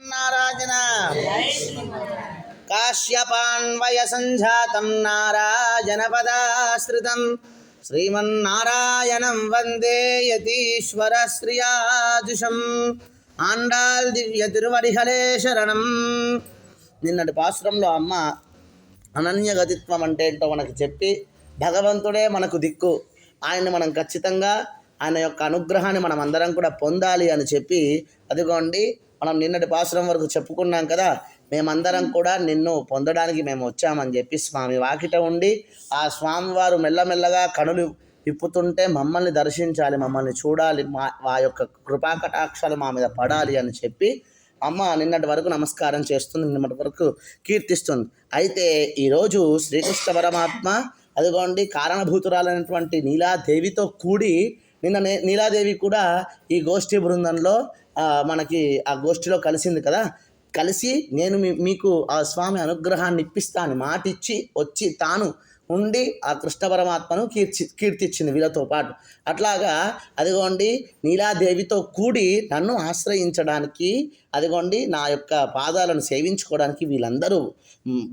నారాజన కాశ్యపాన్వయ సంజాతం నారాయణ పదాశ్రితం శ్రీమన్నారాయణం వందే యతీశ్వర శ్రియాజుషం ఆండాల్ దివ్య తిరువరిహలే శరణం. నిన్నటి పాశ్రంలో అమ్మ అనన్యగతిత్వం అంటే ఏంటో మనకు చెప్పి భగవంతుడే మనకు దిక్కు. ఆయన్ని మనం ఖచ్చితంగా ఆయన యొక్క అనుగ్రహాన్ని మనం అందరం కూడా పొందాలి అని చెప్పి అదిగోండి మనం నిన్నటి పాశ్రం వరకు చెప్పుకున్నాం కదా మేమందరం కూడా నిన్ను పొందడానికి మేము వచ్చామని చెప్పి స్వామి వాకిట ఉండి ఆ స్వామివారు మెల్లమెల్లగా కనులు విప్పుతుంటే మమ్మల్ని దర్శించాలి మమ్మల్ని చూడాలి మా ఆ యొక్క కృపాకటాక్షాలు మా మీద పడాలి అని చెప్పి అమ్మ నిన్నటి వరకు నమస్కారం చేస్తుంది నిన్నటి వరకు కీర్తిస్తుంది. అయితే ఈరోజు శ్రీకృష్ణ పరమాత్మ అదిగోండి కారణభూతురాలైనటువంటి నీలాదేవితో కూడి నిన్న నే- నీలాదేవి కూడా ఈ గోష్ఠి బృందంలో మనకి ఆ గోష్ఠిలో కలిసింది కదా. కలిసి నేను మీ- మీకు ఆ స్వామి అనుగ్రహాన్ని ఇప్పిస్తాను మాటిచ్చి వచ్చి తాను ఉండి ఆ కృష్ణ పరమాత్మను కీర్చి కీర్తిచ్చింది వీళ్ళతో పాటు. అట్లాగా అదిగోండి నీలాదేవితో కూడి నన్ను ఆశ్రయించడానికి అదిగోండి నా యొక్క పాదాలను సేవించుకోవడానికి వీళ్ళందరూ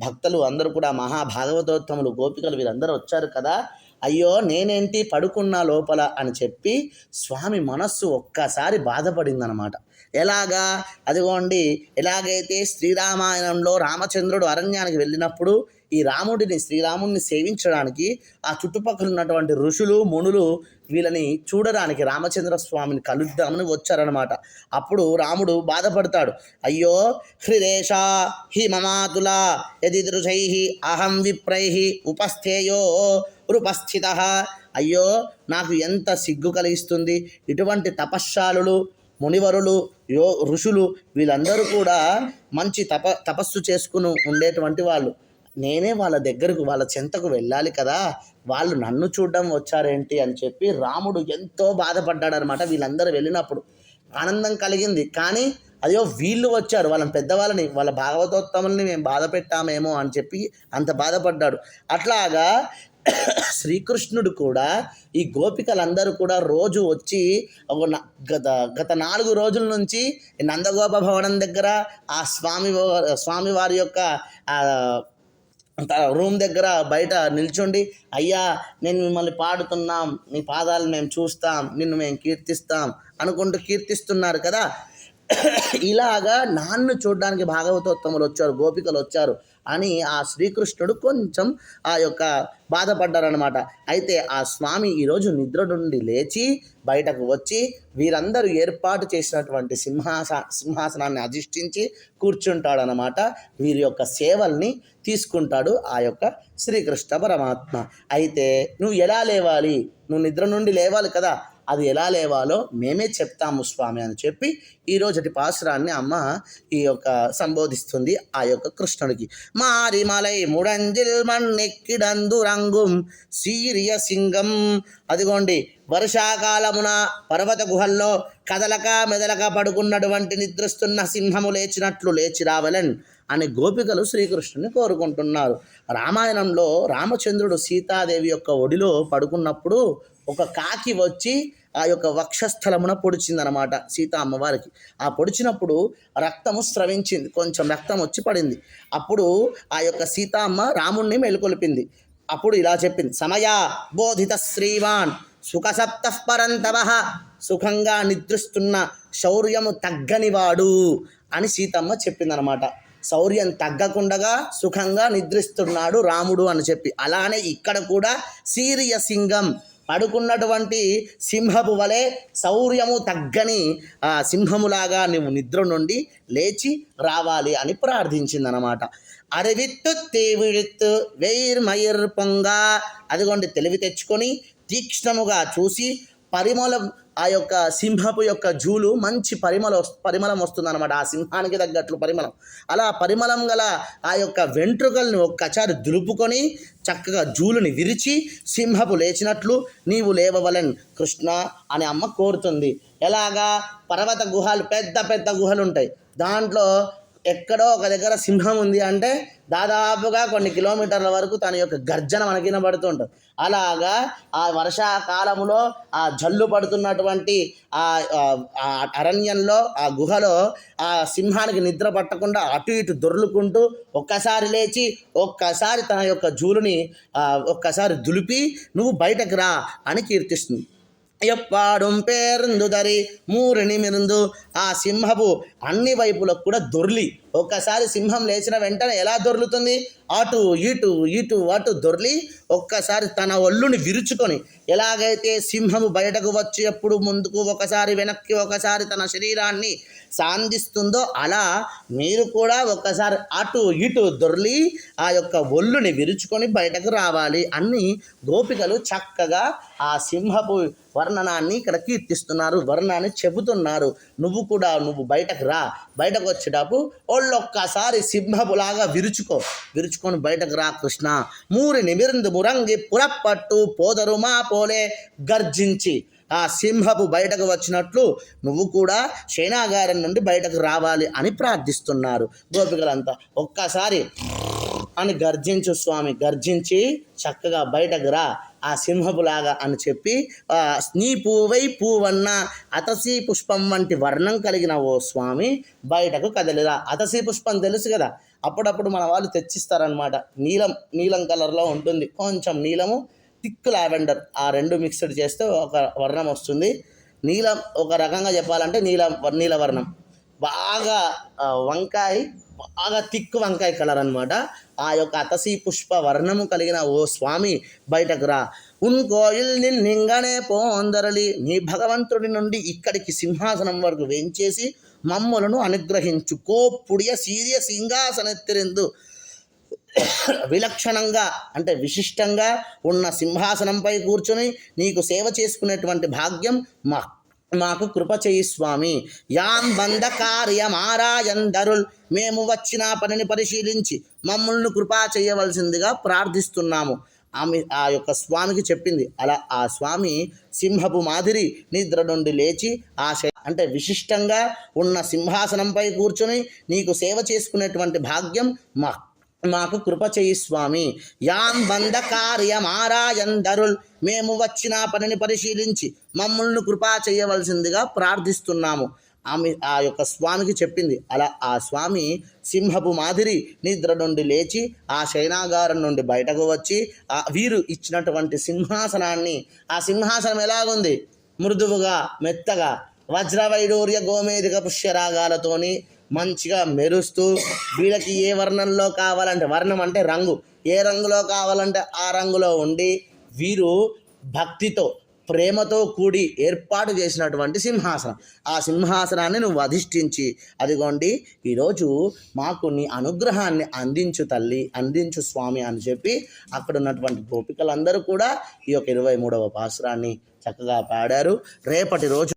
భక్తులు అందరూ కూడా మహాభాగవతోత్తములు గోపికలు వీళ్ళందరూ వచ్చారు కదా. అయ్యో నేనేంటి పడుకున్నా లోపల అని చెప్పి స్వామి మనస్సు ఒక్కసారి బాధపడిందనమాట. ఎలాగా? అదిగోండి ఎలాగైతే శ్రీరామాయణంలో రామచంద్రుడు అరణ్యానికి వెళ్ళినప్పుడు ఈ రాముడిని శ్రీరాముడిని సేవించడానికి ఆ చుట్టుపక్కల ఉన్నటువంటి ఋషులు మునులు వీళ్ళని చూడడానికి రామచంద్ర స్వామిని కలుద్దామని వచ్చారనమాట. అప్పుడు రాముడు బాధపడతాడు. అయ్యో హ్రిరేష హి మమాతుల యది దృశై అహం విప్రై ఉపస్థేయో ఉపస్థిత. అయ్యో నాకు ఎంత సిగ్గు కలిగిస్తుంది. ఇటువంటి తపశ్శాలులు మునివరులు యో ఋషులు వీళ్ళందరూ కూడా మంచి తప తపస్సు చేసుకుని ఉండేటువంటి వాళ్ళు. నేనే వాళ్ళ దగ్గరకు వాళ్ళ చెంతకు వెళ్ళాలి కదా. వాళ్ళు నన్ను చూడడం వచ్చారేంటి అని చెప్పి రాముడు ఎంతో బాధపడ్డాడనమాట వీళ్ళందరూ వెళ్ళినప్పుడు. ఆనందం కలిగింది. కానీ అయ్యో వీళ్ళు వచ్చారు. వాళ్ళ పెద్దవాళ్ళని వాళ్ళ భాగవతోత్తముల్ని మేము బాధ పెట్టామేమో అని చెప్పి అంత బాధపడ్డాడు. అట్లాగా శ్రీకృష్ణుడు కూడా ఈ గోపికలందరూ కూడా రోజు వచ్చి ఒక గత గత నాలుగు రోజుల నుంచి నందగోప భవనం దగ్గర ఆ స్వామి స్వామి స్వామివారి యొక్క రూమ్ దగ్గర బయట నిల్చుండి. అయ్యా నేను మిమ్మల్ని పాడుతున్నాం నీ పాదాలు మేము చూస్తాం నిన్ను మేము కీర్తిస్తాం అనుకుంటూ కీర్తిస్తున్నారు కదా. ఇలాగా నాన్ను చూడడానికి భాగవతోత్తములు వచ్చారు గోపికలు వచ్చారు. అని ఆ శ్రీకృష్ణుడు కొంచెం ఆ యొక్క బాధపడ్డారనమాట అయితే ఆ స్వామి ఈరోజు నిద్ర నుండి లేచి బయటకు వచ్చి వీరందరూ ఏర్పాటు చేసినటువంటి సింహాస సింహాసనాన్ని అధిష్ఠించి కూర్చుంటాడనమాట వీరి యొక్క సేవల్ని తీసుకుంటాడు ఆ యొక్క శ్రీకృష్ణ పరమాత్మ. అయితే నువ్వు ఎలా లేవాలి? నువ్వు నిద్ర నుండి లేవాలి కదా. అది ఎలా లేవాలో మేమే చెప్తాము స్వామి అని చెప్పి ఈ రోజుటి పాసురాన్ని అమ్మ ఈ యొక్క సంబోధిస్తుంది ఆ యొక్క కృష్ణుడికి. మారిమలై ముడంజిల్ మన్నెక్కిడందు రంగుం సీరియ సింగం. అదిగోండి వర్షాకాలమున పర్వత గుహల్లో కదలక మెదలక పడుకున్నటువంటి నిద్రిస్తున్న సింహము లేచినట్లు లేచి రావలెన్ అని గోపికలు శ్రీకృష్ణుని కోరుకుంటున్నారు. రామాయణంలో రామచంద్రుడు సీతాదేవి యొక్క ఒడిలో పడుకున్నప్పుడు ఒక కాకి వచ్చి ఆ యొక్క వక్షస్థలమున పొడిచిందనమాట సీతా అమ్మవారికి ఆ పొడిచినప్పుడు రక్తము స్రవించింది. కొంచెం రక్తం వచ్చి పడింది. అప్పుడు ఆ యొక్క సీతామ్మ రాముణ్ణి మెలుకొల్పింది. అప్పుడు ఇలా చెప్పింది. సమయ బోధిత శ్రీవాన్ సుఖసప్త పరంతవ సుఖంగా నిద్రిస్తున్న శౌర్యము తగ్గనివాడు అని సీతమ్మ చెప్పిందనమాట. శౌర్యం తగ్గకుండగా సుఖంగా నిద్రిస్తున్నాడు రాముడు అని చెప్పి. అలానే ఇక్కడ కూడా సీరియ సింగం పడుకున్నటువంటి సింహపు వలె శౌర్యము తగ్గని ఆ సింహములాగా నువ్వు నిద్ర నుండి లేచి రావాలి అని ప్రార్థించిందనమాట అరవిత్తు తీవిడిత్తు వెయిర్ మయిర్ పొంగ. అదిగోండి తెలివి తెచ్చుకొని తీక్ష్ణముగా చూసి పరిమళం ఆ యొక్క సింహపు యొక్క జూలు మంచి పరిమళ పరిమళం వస్తుందన్నమాట. ఆ సింహానికి తగ్గట్లు పరిమళం. అలా పరిమళం గల ఆ యొక్క వెంట్రుకల్ని ఒక్కసారి దులుపుకొని చక్కగా జూలుని విరిచి సింహపు లేచినట్లు నీవు లేవవలెన్ కృష్ణ అని అమ్మ కోరుతుంది. ఎలాగా? పర్వత గుహలు పెద్ద పెద్ద గుహలు ఉంటాయి దాంట్లో ఎక్కడో ఒక దగ్గర సింహం ఉంది అంటే దాదాపుగా కొన్ని కిలోమీటర్ల వరకు తన యొక్క గర్జన మనకి వినబడుతుంటుంది అలాగా ఆ వర్షాకాలంలో ఆ జల్లు పడుతున్నటువంటి ఆ ఆ- అరణ్యంలో ఆ గుహలో ఆ సింహానికి నిద్ర పట్టకుండా అటు ఇటు దొర్లుకుంటూ ఒక్కసారి లేచి ఒక్కసారి తన యొక్క జూలుని ఒక్కసారి దులిపి నువ్వు బయటకు రా అని కీర్తిస్తుంది. ఎప్పాడుం పేరుందుదరి మూరిని మిరుందు ఆ సింహపు అన్ని వైపులకు కూడా దొర్లి. ఒక్కసారి సింహం లేచిన వెంటనే ఎలా దొర్లుతుంది? అటు ఇటు ఇటు అటు దొర్లి ఒక్కసారి తన ఒళ్ళుని విరుచుకొని ఎలాగైతే సింహము బయటకు వచ్చి ఎప్పుడు ముందుకు ఒకసారి వెనక్కి ఒకసారి తన శరీరాన్ని సాంధిస్తుందో అలా మీరు కూడా ఒక్కసారి అటు ఇటు దొర్లి ఆ యొక్క ఒళ్ళుని విరుచుకొని బయటకు రావాలి అన్ని గోపికలు చక్కగా ఆ సింహపు వర్ణనాన్ని ఇక్కడ కీర్తిస్తున్నారు వర్ణాన్ని చెబుతున్నారు. నువ్వు కూడా నువ్వు బయటకు రా. బయటకు వచ్చేటప్పుడు ఒళ్ళొక్కసారి సింహపులాగా విరుచుకో. విరుచుకొని బయటకు రా కృష్ణ. మూరి నిమిరిందు మురంగి పురప్పట్టు పోదరు మా పోలే గర్జించి. ఆ సింహపు బయటకు వచ్చినట్లు నువ్వు కూడా శైనాగారం నుండి బయటకు రావాలి అని ప్రార్థిస్తున్నారు. గోపికలంతా ఒక్కసారి అని గర్జించు స్వామి. గర్జించి చక్కగా బయటకు రా. ఆ సింహపులాగా అని చెప్పి నీ పూవై పూవన్న అతసి పుష్పం వంటి వర్ణం కలిగిన ఓ స్వామి బయటకు కదలిరా. అతసి పుష్పం తెలుసు కదా? అప్పుడప్పుడు మన వాళ్ళు తెచ్చిస్తారనమాట నీలం నీలం కలర్లో ఉంటుంది. కొంచెం నీలము థిక్ లావెండర్ ఆ రెండు మిక్స్డ్ చేస్తే ఒక వర్ణం వస్తుంది. నీలం ఒక రకంగా చెప్పాలంటే నీలం నీల వర్ణం. బాగా వంకాయ బాగా తిక్కు వంకాయ కలర్ అనమాట ఆ యొక్క అతసి పుష్ప వర్ణము కలిగిన ఓ స్వామి బయటకు రా. ఉన్ కోయిల్ నింగనే పోందరలి నీ భగవంతుడి నుండి ఇక్కడికి సింహాసనం వరకు వెంచేసి మమ్మలను అనుగ్రహించు కోప్పుడియ సీర్య సింహాసనెత్తిరిందు. విలక్షణంగా అంటే విశిష్టంగా ఉన్న సింహాసనంపై కూర్చొని నీకు సేవ చేసుకునేటువంటి భాగ్యం మా మాకు కృప చేయి స్వామి. యాం బంధ కార్యమారాయందరుల్ మేము వచ్చిన పనిని పరిశీలించి మమ్మల్ని కృపా చేయవలసిందిగా ప్రార్థిస్తున్నాము. ఆమె ఆ యొక్క స్వామికి చెప్పింది. అలా ఆ స్వామి సింహపు మాదిరి నిద్ర నుండి లేచి ఆ శ- అంటే విశిష్టంగా ఉన్న సింహాసనంపై కూర్చొని నీకు సేవ చేసుకునేటువంటి భాగ్యం మా మాకు కృప చేయి స్వామి. యాం బంధ కార్యమారాయందరుల్ మేము వచ్చిన పనిని పరిశీలించి మమ్మల్ని కృపా చేయవలసిందిగా ప్రార్థిస్తున్నాము. ఆమె ఆ యొక్క స్వామికి చెప్పింది. అలా ఆ స్వామి సింహపు మాదిరి నిద్ర నుండి లేచి ఆ శయనాగారం నుండి బయటకు వచ్చి ఆ వీరు ఇచ్చినటువంటి సింహాసనాన్ని ఆ సింహాసనం ఎలాగుంది? మృదువుగా మెత్తగా వజ్రవైడూర్య గోమేధిక పుష్యరాగాలతోని మంచిగా మెరుస్తూ వీళ్ళకి ఏ వర్ణంలో కావాలంటే వర్ణం అంటే రంగు. ఏ రంగులో కావాలంటే ఆ రంగులో ఉండి వీరు భక్తితో ప్రేమతో కూడి ఏర్పాటు చేసినటువంటి సింహాసనం. ఆ సింహాసనాన్ని నువ్వు అధిష్ఠించి అదిగోండి ఈరోజు మాకు నీ అనుగ్రహాన్ని అందించు తల్లి అందించు స్వామి అని చెప్పి అక్కడ ఉన్నటువంటి గోపికలందరూ కూడా ఈ యొక్క ఇరవై మూడవ పాసురాన్ని చక్కగా పాడారు. రేపటి రోజు